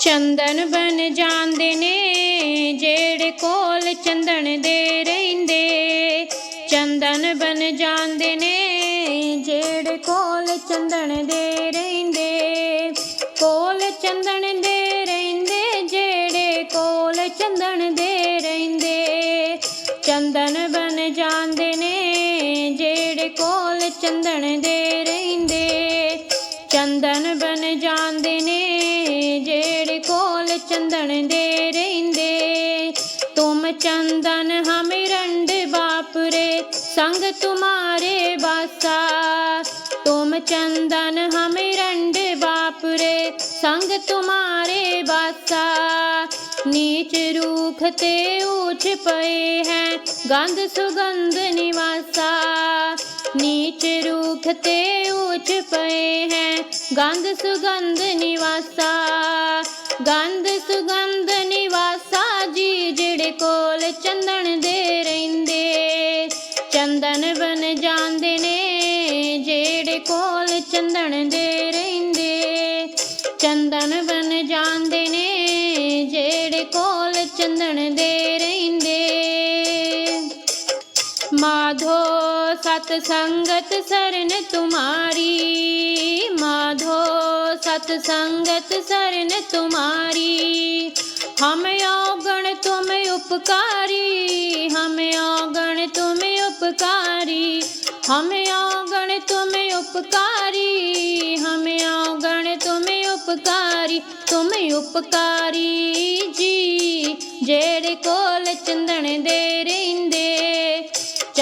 ਚੰਦਨ ਬਨ ਜਾਂਦੇ ਨੇ, ਜਿਹੜੇ ਕੋਲ ਚੰਦਨ ਦੇ ਰਹਿੰਦੇ। ਚੰਦਨ ਬਨ ਜਾਂਦੇ ਨੇ, ਜਿਹੜੇ ਕੋਲ ਚੰਦਨ ਦੇ ਰਹਿੰਦੇ। ਕੋਲ ਚੰਦਨ ਦੇ ਰਹਿੰਦੇ, ਜਿਹੜੇ ਕੋਲ ਚੰਦਨ ਦੇ ਰਹਿੰਦੇ। ਚੰਦਨ ਬਨ ਜਾਂਦੇ ਨੇ, ਜਿਹੜੇ ਕੋਲ ਚੰਦਨ ਦੇ ਰਹਿੰਦੇ। ਚੰਦਨ ਬਨ ਜਾਂਦੇ ਨੇ ਚੰਦਨ ਦੇ ਰਹਿੰਦੇ। ਤੁਮ ਚੰਦਨ ਹਮ ਰੰਡ ਬਾਪਰੇ ਸੰਗ ਤੁਮਾਰੇ ਬਾਸਾ ਤੁਮ ਚੰਦਨ ਹਮ ਰੰਡ ਬਾਪਰੇ ਸੰਗ ਤੁਮਾਰੇ ਬਾਸਾ ਨੀਚ ਰੂਖ ਤੇ ਊਚ ਪਏ ਹੈ, ਗੰਧ ਸੁਗੰਧ ਨਿਵਾਸਾ। ਨੀਚ ਰੂਖ ਤੇ ਊਚ ਪਏ ਹੈ, ਗੰਧ ਸੁਗੰਧ ਨਿਵਾਸਾ। ਗੰਧ ਸੁਗੰਧ ਨਿਵਾਸਾ ਜੀ, ਜਿਹੜੇ ਕੋਲ ਚੰਦਨ ਦੇ ਰਹਿੰਦੇ। ਚੰਦਨ ਬਨ ਜਾਂਦੇ ਨੇ, ਜਿਹੜੇ ਕੋਲ ਚੰਦਨ ਦੇ ਰਹਿੰਦੇ। ਚੰਦਨ ਬਨ ਜਾਂਦੇ ਨੇ, ਜਿਹੜੇ ਕੋਲ ਚੰਦਨ ਦੇ माधो सत संगत सरन तुम्हारी माधो सत संगत सरन तुम्हारी हम औगण तुम उपकारी हम औगण तुम उपकारी हम औगण तुम उपकारी हम औगण तुम उपकारी तुम उपकारी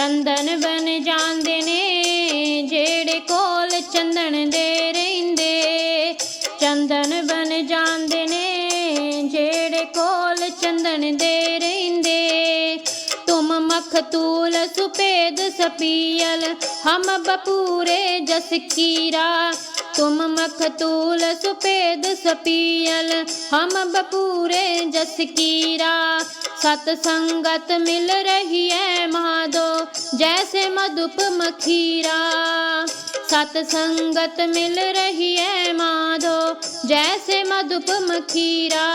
ਚੰਦਨ ਬਣ ਜਾਂਦੇ ਨੇ, ਜਿਹੜੇ ਕੋਲ ਚੰਦਨ ਦੇ ਰਹਿੰਦੇ। ਚੰਦਨ ਬਣ ਜਾਂਦੇ ਨੇ, ਜਿਹੜੇ ਕੋਲ ਚੰਦਨ ਦੇ ਰਹਿੰਦੇ। ਤੁਮ ਮਖਤੂਲ ਸੁਪੇਦ ਸਪੀਲ ਹਮ ਬਪੂਰੇ ਜਸ ਕੀਰਾ। तुम मखतूल सुपेद सपियल हम बपूरे जस कीरा सत संगत मिल रही है माधो जैसे मधुप मखीरा सत संगत मिल रही है माधो जैसे मधुप मखीरा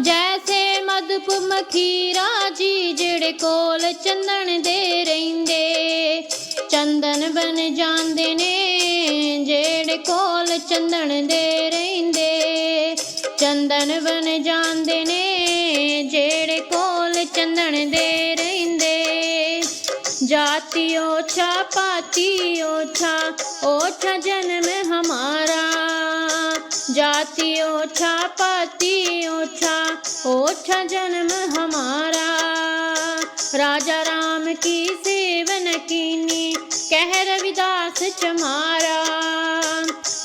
जैसे मधुप मखीरा जी जेड़े कोल चंदन दे रेंदे चंदन बन जांदे ने ਕੋਲ ਚੰਦਨ ਦੇ ਰਹਿੰਦੇ ਚੰਦਨ ਬਨ ਜਾਂਦੇ ਨੇ ਜਿਹੜੇ ਕੋਲ ਚੰਦਨ ਦੇ ਰਹਿੰਦੇ जाति ओछा पाति ओछा ओछा जन्म हमारा जाति ओछा पाति ओछा ओछा जन्म हमारा राजा राम की सेवन कीनी कह रविदास चमारा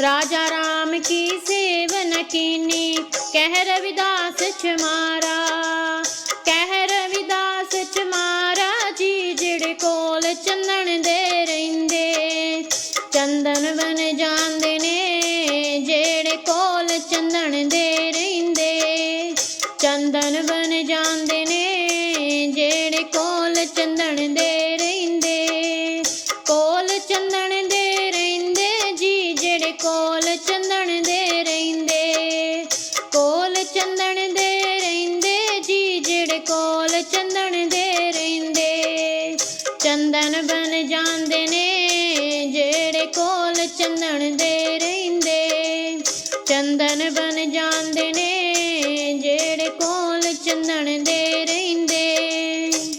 राजा राम की सेवन कीनी कह रविदास चमारा ਕਹਿ ਰਵਿਦਾਸ ਚਮਾਰਾ ਜੀ ਜਿਹੜੇ ਕੋਲ ਚੰਦਨ ਦੇ ਰਹਿੰਦੇ ਚੰਦਨ ਬਨ ਜਾਂਦੇ ਨੇ ਜਿਹੜੇ ਕੋਲ ਚੰਦਨ ਦੇ ਰਹਿੰਦੇ ਚੰਦਨ ਬਨ ਜਾਂਦੇ ਨੇ ਜਿਹੜੇ ਕੋਲ ਚੰਦਨ ਦੇ ਕੋਲ ਚੰਦਨ ਦੇ ਰਹਿੰਦੇ, ਕੋਲ ਚੰਦਨ ਦੇ ਰਹਿੰਦੇ ਜੀ, ਜਿਹੜੇ ਕੋਲ ਚੰਦਨ ਦੇ ਰਹਿੰਦੇ। ਚੰਦਨ ਬਣ ਜਾਂਦੇ ਨੇ, ਜਿਹੜੇ ਕੋਲ ਚੰਦਨ ਦੇ ਰਹਿੰਦੇ। ਚੰਦਨ ਬਣ ਜਾਂਦੇ